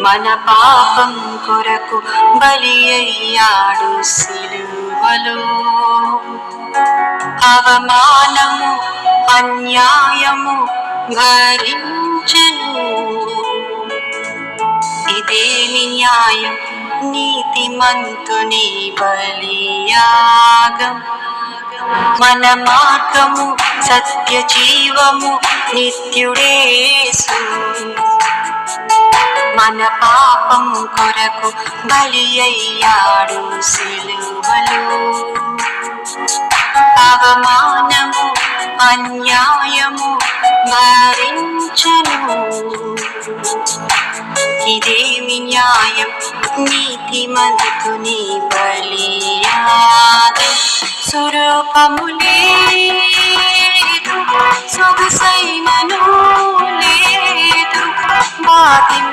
మన పాపం కొరకు బలి అయ్యాడు సిలువలో. అవమానము అన్యాయము భరించను. ఇదేమి న్యాయం నీతిమంతుని బలియాగం. మన మార్గము సత్య జీవము నిత్యుడేసు. మన పాపం కొరకు బలి అయ్యాడు సిలువలో. అవమానము అన్యాయము భరించను. ఇదేమి న్యాయం? నీతిమంతుని బలియాగం స్వరూపము లేదు సొగసైనను లేదు. బాధింపబడినను